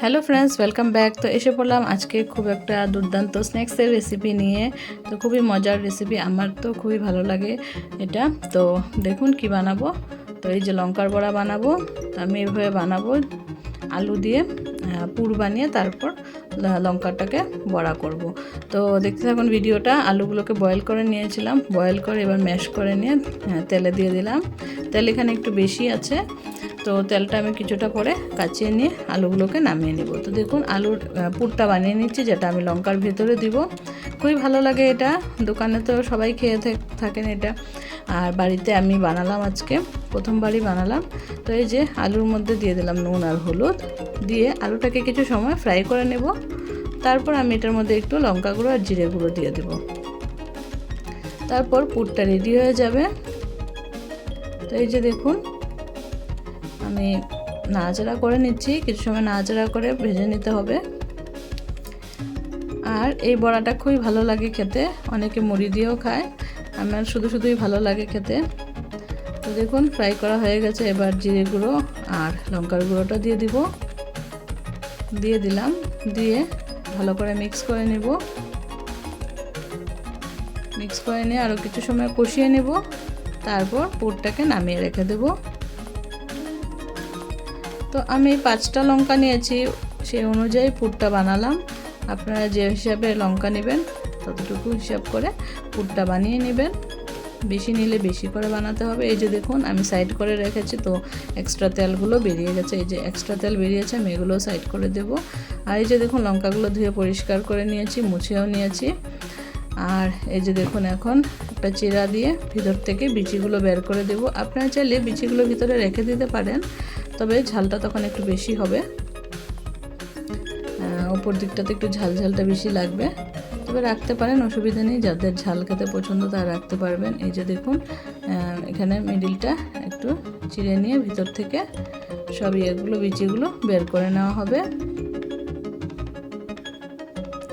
Hello friends welcome back তো এসে পড়লাম আজকে খুব একটা দুর্দান্ত স্ন্যাক্সের রেসিপি নিয়ে। তো খুবই মজার রেসিপি আমার তো খুবই ভালো লাগে এটা। তো দেখুন কি বানাবো। তো এই যে লঙ্কার বড়া বানাবো আমি এভাবে বানাবো আলু দিয়ে পুর বানিয়ে তারপর লঙ্কাটাকে বড়া করব। তো দেখতে থাকুন ভিডিওটা, আলুগুলোকে বয়েল করে নিয়েছিলাম। বয়েল করে এবার ম্যাশ করে নিয়ে তেলে দিয়ে দিলাম। তেল এখানে একটু বেশি আছে। তো তেলটা আমি কিছুটা পরে কাচিয়ে নিয়ে আলুগুলোকে নামিয়ে নেব। তো দেখুন, আলুর পুরটা বানিয়ে নিচ্ছি, যেটা আমি লঙ্কার ভেতরে দিব। খুবই ভালো লাগে এটা। দোকানে তো সবাই খেয়ে থাক- থাকেন এটা। আর বাড়িতে আমি বানালাম আজকে, প্রথমবারই বানালাম। তো এই যে আলুর মধ্যে দিয়ে দিলাম নুন আর হলুদ। দিয়ে আলুটাকে কিছু সময় ফ্রাই করে নেব। তারপর আমি এটার মধ্যে একটু লঙ্কা গুঁড়ো আর জিরে গুঁড়ো দিয়ে দেব। তারপর পুরটা রেডি হয়ে যাবে। তো এই যে দেখুন আমি নাড়াচাড়া করে নিচ্ছি। কিছু সময় নাড়াচাড়া করে ভেজে নিতে হবে। আর এই বড়াটা খুবই ভালো লাগে খেতে। অনেকে মুড়ি দিয়েও খায়। আমার শুধু শুধুই ভালো লাগে খেতে। তো দেখুন ফ্রাই করা হয়ে গেছে। এবার জিরে গুঁড়ো আর লঙ্কার গুঁড়োটা দিয়ে দিব। দিয়ে দিলাম। দিয়ে ভালো করে মিক্স করে নেব। মিক্স করে নিয়ে আরও কিছু সময় কষিয়ে নেব। তারপর পুরটাকে নামিয়ে রেখে দেবো। তো আমি পাঁচটা লঙ্কা নিয়েছি সেই অনুযায়ী পুরটা বানালাম। আপনারা যে হিসাবে লঙ্কা নেবেন, ততটুকু হিসাব করে পুরটা বানিয়ে নেবেন। বেশি নিলে বেশি করে বানাতে হবে। এই যে দেখুন, আমি সাইড করে রেখেছি, তো এক্সট্রা তেলগুলো বেরিয়ে গেছে। এই যে এক্সট্রা তেল বেরিয়েছে, আমি এগুলো সাইড করে দেব। আর এই যে দেখুন, লঙ্কাগুলো ধুয়ে পরিষ্কার করে নিয়েছি, মুছেও নিয়েছি। আর এই যে দেখুন, এখন একটা চিরা দিয়ে ভিতর থেকে বিচিগুলো বের করে দেব। আপনারা চাইলে বিচিগুলো ভিতরে রেখে দিতে পারেন। তবে ঝালটা তখন একটু বেশি হবে। ওপর দিকটাতে একটু ঝাল ঝালটা বেশি লাগবে। তবে রাখতে পারেন, অসুবিধা নেই, যাদের ঝাল খেতে পছন্দ তারা রাখতে পারবেন। এই যে দেখুন এখানে মিডিলটা একটু চিড়ে নিয়ে ভিতর থেকে সব ইয়েগুলো, বিচিগুলো বের করে নেওয়া হবে।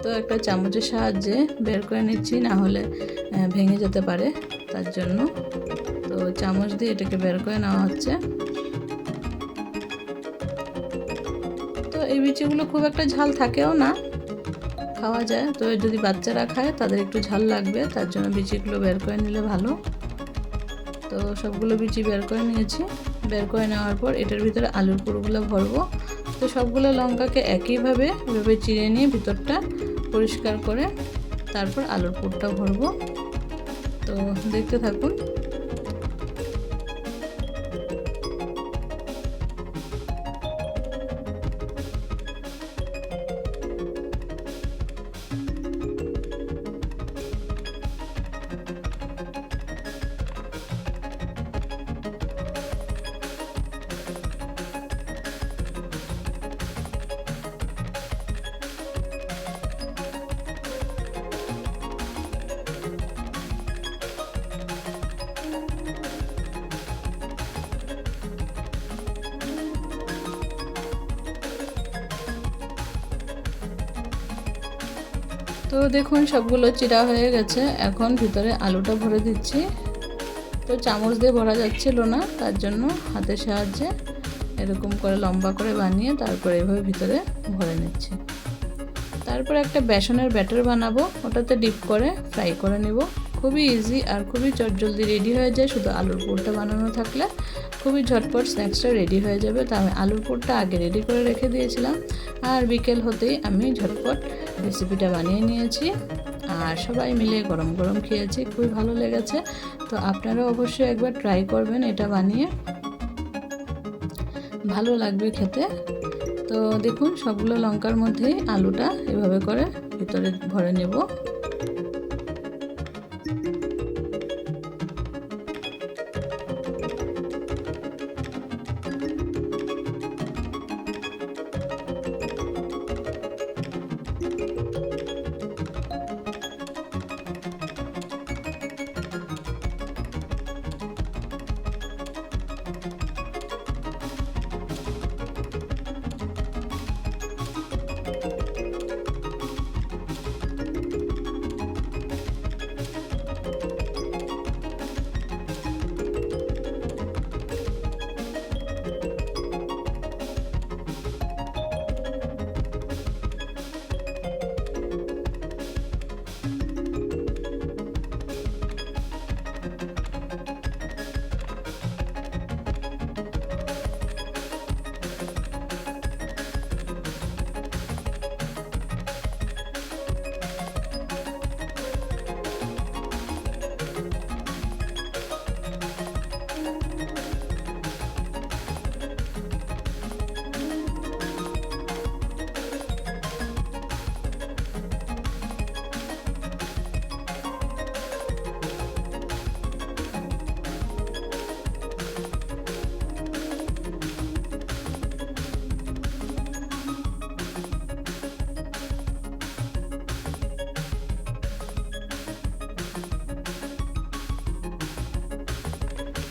তো একটা চামচের সাহায্যে বের করে নিচ্ছি, না হলে ভেঙে যেতে পারে, তার জন্য। তো চামচ দিয়ে এটাকে বের করে নেওয়া হচ্ছে। এই বিচিগুলো খুব একটা ঝাল থাকেও না, খাওয়া যায়। তো যদি বাচ্চারা খায়, তাদের একটু ঝাল লাগবে, তার জন্য বিচিগুলো বের করে নিলে ভালো। তো সবগুলো বিচি বের করে নিয়েছি। বের করে নেওয়ার পর এটার ভিতরে আলুর পুরোগুলো ভরবো। তো সবগুলো লঙ্কাকে একইভাবে এভাবে চিড়ে নিয়ে ভিতরটা পরিষ্কার করে তারপর আলুর পুরটা ভরবো। তো দেখতে থাকুন। তো দেখুন, সবগুলো চিরা হয়ে গেছে। এখন ভিতরে আলুটা ভরে দিচ্ছি। তো চামচ দিয়ে ভরা যাচ্ছিল না, তার জন্য হাতের সাহায্যে এরকম করে লম্বা করে বানিয়ে তারপরে এভাবে ভিতরে ভরে নিচ্ছি। তারপর একটা বেসনের ব্যাটার বানাবো, ওটাতে ডিপ করে ফ্রাই করে নেব। খুবই ইজি আর খুবই চটজলদি রেডি হয়ে যায়। শুধু আলুর পুরটা বানানো থাকলে খুবই ঝটপট স্ন্যাক্সটা রেডি হয়ে যাবে। তো আমি আলুর পুরটা আগে রেডি করে রেখে দিয়েছিলাম। আর বিকেল হতেই আমি ঝটপট রেসিপিটা বানিয়ে নিয়েছি। আর সবাই মিলে গরম গরম খেয়েছি, খুবই ভালো লেগেছে। তো আপনারাও অবশ্যই একবার ট্রাই করবেন এটা বানিয়ে। ভালো লাগবে খেতে। তো দেখুন, সবগুলো লঙ্কার মধ্যেই আলুটা এভাবে করে ভিতরে ভরে নেব।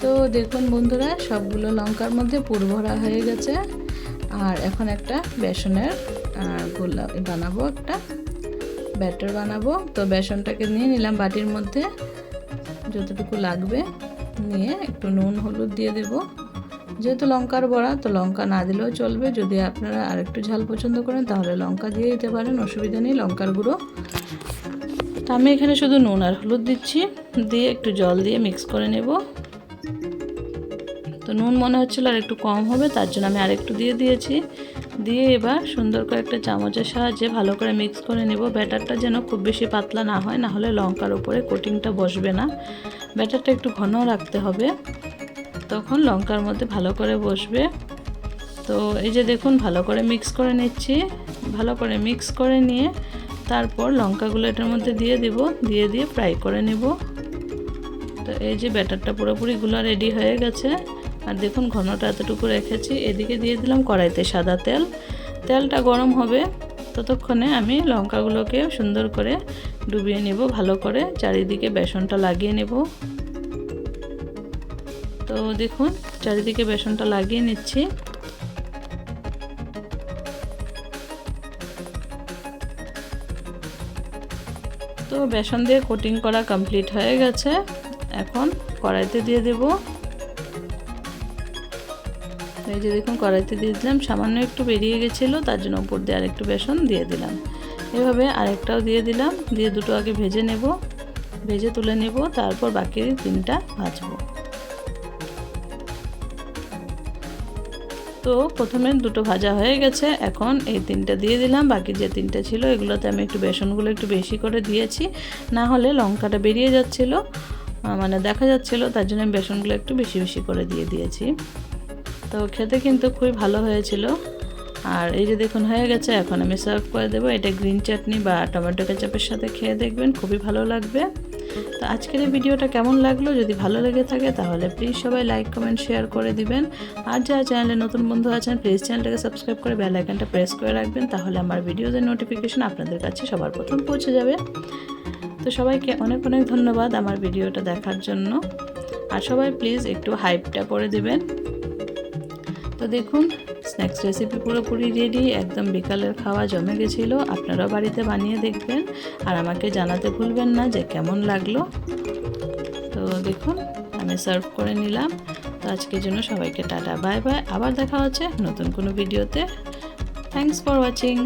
তো দেখুন বন্ধুরা, সবগুলো লঙ্কার মধ্যে পুর ভরা হয়ে গেছে। আর এখন একটা বেসনের গোলা বানাবো একটা। ব্যাটার বানাবো। তো বেসনটাকে নিয়ে নিলাম বাটির মধ্যে। যতটুকু লাগবে নিয়ে একটু নুন, হলুদ দিয়ে দেব। যেহেতু লঙ্কার বড়া, তো লঙ্কা না দিলেও চলবে। যদি আপনারা আরেকটু ঝাল পছন্দ করেন, তাহলে লঙ্কা দিয়ে দিতে পারেন, অসুবিধা নেই, লঙ্কার গুঁড়ো। তো আমি এখানে শুধু নুন আর হলুদ দিচ্ছি। দিয়ে একটু জল দিয়ে মিক্স করে নেব। তো নুন মনে হচ্ছিল আর একটু কম হবে, তার জন্য আমি আরেকটু দিয়ে দিয়েছি। দিয়ে এবার সুন্দর করে একটা চামচের সাহায্যে ভালো করে মিক্স করে নেব। ব্যাটারটা যেন খুব বেশি পাতলা না হয়, না হলে লঙ্কার উপরে কোটিংটা বসবে না। ব্যাটারটা একটু ঘন রাখতে হবে। তখন লঙ্কার মধ্যে ভালো করে বসবে। তো এই যে দেখুন, ভালো করে মিক্স করে নিচ্ছি। ভালো করে মিক্স করে নিয়ে তারপর লঙ্কাগুলো এটার মধ্যে দিয়ে দিব। দিয়ে দিয়ে ফ্রাই করে নেব। তো এই যে ব্যাটারটা পুরোপুরি পুরোপুরিগুলো রেডি হয়ে গেছে। আর দেখুন ঘনটা এতটুকু রেখেছি। এদিকে দিয়ে দিলাম কড়াইতে সাদা তেল। তেলটা গরম হবে। ততক্ষণে আমি লঙ্কাগুলোকে সুন্দর করে ডুবিয়ে নেব, ভালো করে। চারিদিকে বেসনটা লাগিয়ে নেব। তো দেখুন, চারিদিকে বেসনটা লাগিয়ে নিচ্ছি। তো বেসন দিয়ে কোটিং করা কমপ্লিট হয়ে গেছে। এখন কড়াইতে দিয়ে দেব এই যে দেখুন, কড়াইতে দিয়ে দিলাম। সামান্য একটু বেরিয়ে গেছিল, তার জন্য উপর দিয়ে আরেকটু বেসন দিয়ে দিলাম। এভাবে আরেকটাও দিয়ে দিলাম। দিয়ে দুটো আগে ভেজে নেব। ভেজে তুলে নেব। তারপর বাকি তিনটা ভাজবো। তো প্রথমে দুটো ভাজা হয়ে গেছে। এখন এই তিনটা দিয়ে দিলাম। বাকি যে তিনটা ছিল, এগুলোতে আমি একটু বেসনগুলো একটু বেশি করে দিয়েছি। না হলে লঙ্কাটা বেরিয়ে যাচ্ছিল। মানে দেখা যাচ্ছিল, তার জন্য আমি বেসনগুলো একটু বেশি বেশি করে দিয়ে দিয়েছি। তো খেতে কিন্তু খুবই ভালো হয়েছিল। আর এই যে দেখুন, হয়ে গেছে। এখন আমি সার্ভ করে দেবো। এটা গ্রিন চাটনি বা টমেটো কেচাপের সাথে খেয়ে দেখবেন, খুবই ভালো লাগবে। তো আজকের এই ভিডিওটা কেমন লাগল? যদি ভালো লেগে থাকে, তাহলে প্লিজ সবাই লাইক কমেন্ট শেয়ার করে দিবেন। আর যারা চ্যানেলে নতুন বন্ধু আছেন প্লিজ চ্যানেলটাকে সাবস্ক্রাইব করে বেল আইকনটা প্রেস করে রাখবেন। তাহলে আমার ভিডিওদের নোটিফিকেশন আপনাদের কাছে সবার প্রথম পৌঁছে যাবে। তো সবাইকে অনেক অনেক ধন্যবাদ আমার ভিডিওটা দেখার জন্য। আর সবাই প্লিজ একটু হাইপটা করে দিবেন। তো দেখুন স্ন্যাক্স রেসিপি পুরোপুরি রেডি একদম বিকালের খাওয়া জমে গেছিল, আপনারাও বাড়িতে বানিয়ে দেখবেন, আর আমাকে জানাতে ভুলবেন না যে কেমন লাগল। তো দেখুন, আমি সার্ভ করে নিলাম, তো আজকের জন্য সবাইকে টাটা বাই বাই আবার দেখা হচ্ছে নতুন কোনো ভিডিওতে থ্যাংকস ফর ওয়াচিং